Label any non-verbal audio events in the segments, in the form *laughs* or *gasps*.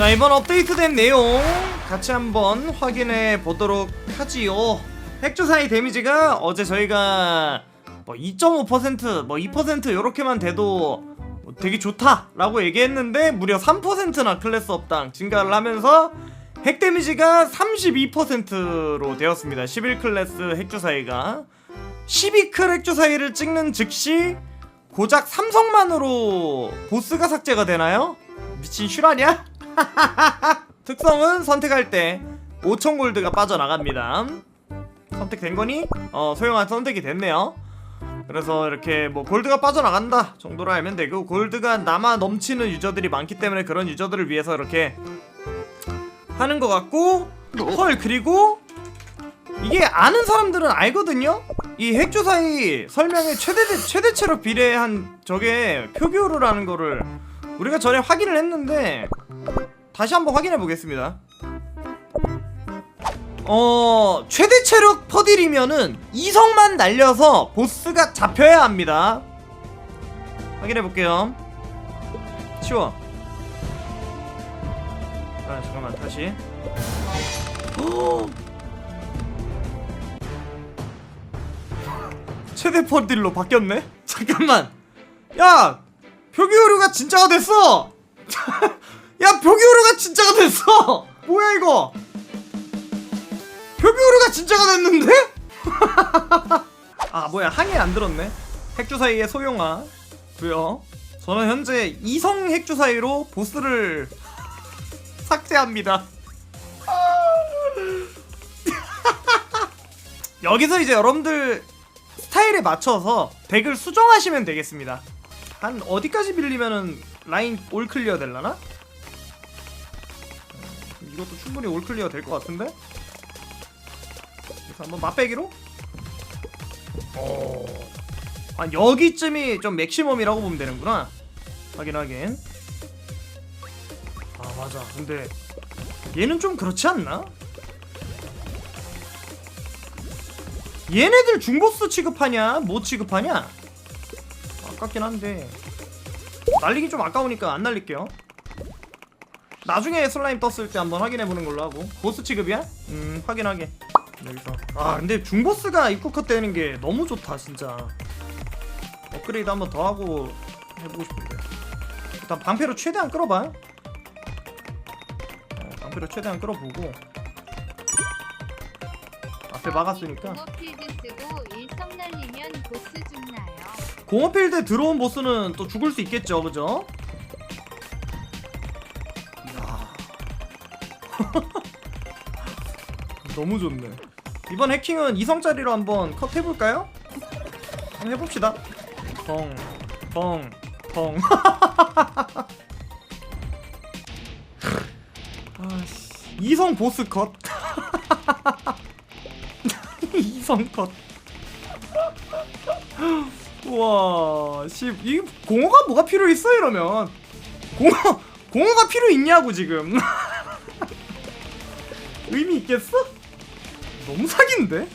자 이번 업데이트된 내용 같이 한번 확인해 보도록 하지요 핵주사위 데미지가 어제 저희가 뭐 2.5%뭐 2% 요렇게만 돼도 뭐 되게 좋다 라고 얘기했는데 무려 3%나 클래스 업당 증가를 하면서 핵 데미지가 32%로 되었습니다 11클래스 핵주사위가 12클 핵주사위를 찍는 즉시 고작 삼성만으로 보스가 삭제가 되나요? 미친 슈라냐? *laughs* 특성은 선택할 때 5천 골드가 빠져나갑니다. 선택된 거니? 어, 소용한 선택이 됐네요. 그래서 이렇게 뭐 골드가 빠져나간다 정도로 알면 되고 골드가 남아 넘치는 유저들이 많기 때문에 그런 유저들을 위해서 이렇게 하는 것 같고 헐 그리고 이게 아는 사람들은 알거든요. 이 핵주사위 설명에 최대 최대체로 비례한 저게 표기오르라는 거를 우리가 전에 확인을 했는데 다시 한번 확인해 보겠습니다. 어 최대 체력 퍼딜이면은 이성만 날려서 보스가 잡혀야 합니다. 확인해 볼게요. 치워. 아 잠깐만 다시. *gasps* 최대 퍼딜로 바뀌었네? *laughs* 잠깐만. 야 표기오류가 진짜가 됐어. *laughs* 야 표기오류가 진짜가 됐어. *laughs* 뭐야 이거? 표기오류가 진짜가 됐는데? *laughs* 아 뭐야 항해 안 들었네. 핵주사위의 소용화 고요. 저는 현재 이성 핵주사위로 보스를 *laughs* 삭제합니다. 여기서 이제 여러분들 스타일에 맞춰서 덱을 수정하시면 되겠습니다. 한 어디까지 빌리면은 라인 올 클리어 될라나? 음, 이것도 충분히 올 클리어 될 것 같은데? 그래서 한번 맛배기로? 어. 아 여기쯤이 좀 맥시멈이라고 보면 되는구나. 확인 확인. 아 맞아. 근데 얘는 좀 그렇지 않나? 얘네들 중보스 취급하냐? 뭐 취급하냐? 아깝긴 한데 날리기 좀 아까우니까 안 날릴게요 나중에 슬라임 떴을 때 한번 확인해보는 걸로 하고. 보스 취급이야? 음 확인하게. 여기서. 아 근데 중보스가 입국컷 되는 게 너무 좋다 진짜. 업그레이드 한번 더 하고 해보고 싶은데. 일단 방패로 최대한 끌어봐 어, 방패로 최대한 끌어보고. 앞에 막았으니까? 공업필드 들어온 보스는 또 죽을 수 있겠죠, 그죠? *laughs* 너무 좋네. 이번 해킹은 이성짜리로 한번 컷 해볼까요? 한번 해봅시다. 펑, 펑, 펑. *laughs* 아씨, 이성 보스 컷. *laughs* 이성 컷. 우와, 씨, 이 공허가 뭐가 필요 있어 이러면 공허 공허가 필요 있냐고 지금 의미 있겠어? 너무 사기인데?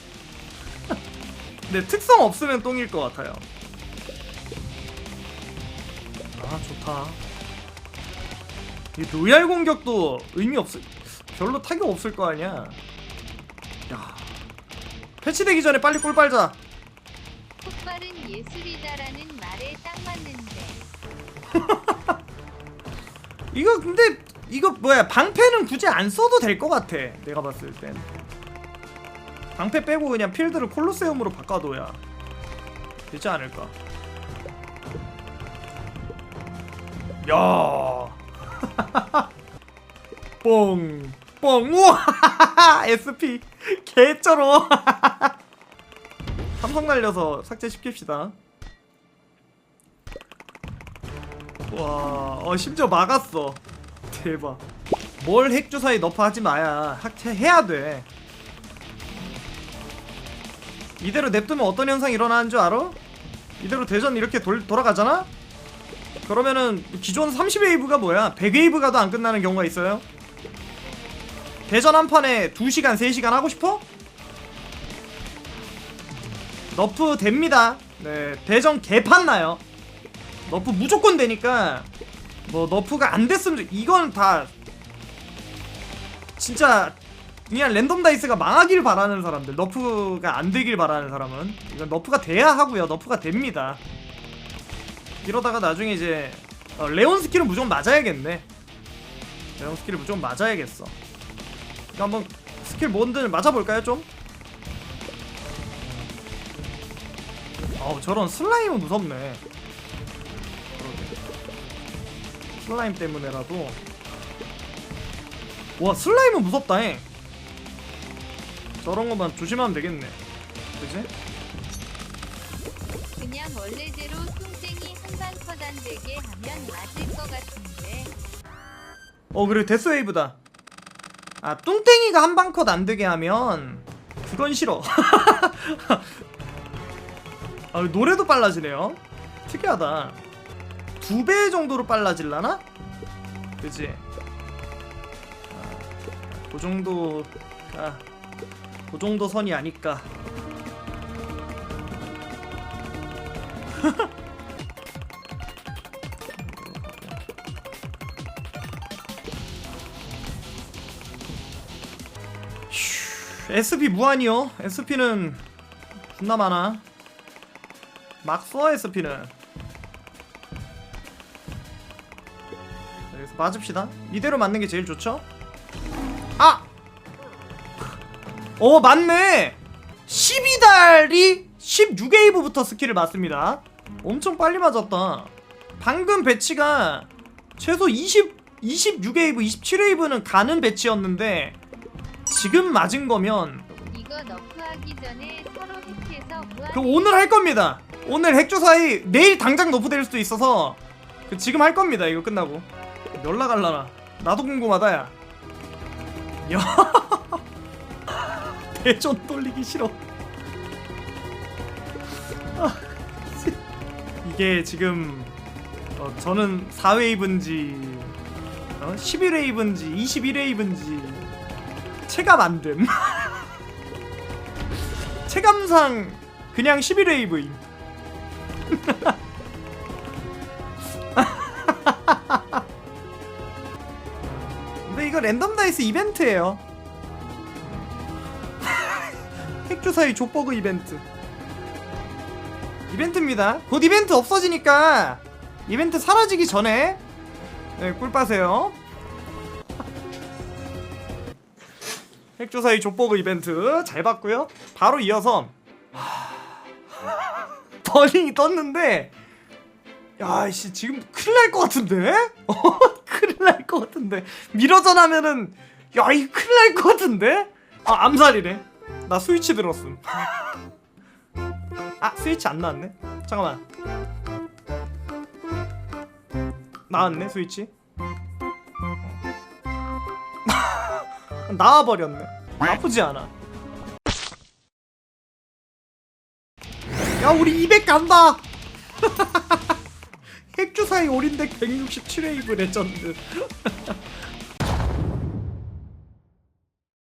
*laughs* 근데 특성 없으면 똥일 것 같아요. 아 좋다. 이 로얄 공격도 의미 없을 별로 타격 없을 거 아니야. 야 패치되기 전에 빨리 꿀 빨자. 폭발은 예술이다라는 말에 딱 맞는데 *laughs* 이거 근데 이거 뭐야 방패는 굳이 안 써도 될 것 같아 내가 봤을 땐. 방패 빼고 그냥 필드를 콜로세움으로 바꿔둬야. 되지 않을까? 야. *laughs* 뽕, 뽕, 우와, *laughs* SP 개쩔어. *laughs* 삼성 날려서 삭제시킵시다. 와, 어 심지어 막았어. 대박. 뭘 핵주사위 너프 하지 마야. 학해야 돼. 이대로 냅두면 어떤 현상이 일어나는 줄 알아? 이대로 대전 이렇게 돌, 돌아가잖아? 그러면은 기존 30웨이브가 뭐야? 100웨이브 가도 안 끝나는 경우가 있어요. 대전 한 판에 2시간, 3시간 하고 싶어? 너프 됩니다. 네, 대전 개판 나요. 너프 무조건 되니까 뭐 너프가 안 됐으면 좋- 이건 다 진짜 그냥 랜덤 다이스가 망하길 바라는 사람들 너프가 안 되길 바라는 사람은 이건 너프가 돼야 하고요. 너프가 됩니다. 이러다가 나중에 이제 어, 레온 스킬은 무조건 맞아야겠네. 레온 스킬을 무조건 맞아야겠어. 한번 스킬 뭔들 맞아볼까요 좀? 어우 저런 슬라임은 무섭네 슬라임 때문에라도. 와 슬라임은 무섭다 잉 저런 것만 조심하면 되겠네. 그지? 그냥 원래대로 뚱땡이 한방 퍼단되게 하면 맞을 것 같은데. 어 그래 데스웨이브다. 아 뚱땡이가 한방 컷 안 되게 하면 그건 싫어. *laughs* 아 노래도 빨라지네요. 특이하다 두 배 정도로 빨라질라나? 그지? 아, 그 정도가 그 정도 선이 아닐까 *laughs* 휴, SP 무한이요. SP는 존나 많아. 막 써 SP는. 여기서 맞읍시다. 이대로 맞는 게 제일 좋죠? 아! 어 맞네. 12달이 16웨이브부터 스킬을 맞습니다. 엄청 빨리 맞았다. 방금 배치가 최소 20 26웨이브, 27웨이브는 가는 배치였는데 지금 맞은 거면. 그 오늘 할 겁니다. 오늘 핵조사이 내일 당장 너프될 수도 있어서 그 지금 할 겁니다. 이거 끝나고 연락할라나 나도 궁금하다 야. 야 *laughs* 대전 돌리기 싫어. 아, 씨. 이게 지금 어, 저는 4웨이브인지 어? 11웨이브인지 21웨이브인지 체감 안 됨. *laughs* 체감상 그냥 11웨이브임. *laughs* 이거 랜덤 다이스 이벤트예요. *laughs* 핵주사위 족버그 이벤트. 이벤트입니다. 곧 이벤트 없어지니까 이벤트 사라지기 전에 네, 꿀 빠세요. *laughs* 핵조사의 족보그 이벤트 잘 봤고요. 바로 이어서 *laughs* 버닝이 떴는데 야씨 지금 큰일 날 것 같은데? 어 큰일 날 것 같은데 미러전 하면은 야이 큰일 날 것 같은데? 아 암살이래. 나 스위치 들었음. *laughs* 아 스위치 안 나왔네. 잠깐만. 나왔네 스위치. *laughs* 나와버렸네. 나쁘지 않아. 야, 우리 200 간다! *laughs* 핵주사의 올인덱 167웨이브 레전드. *laughs*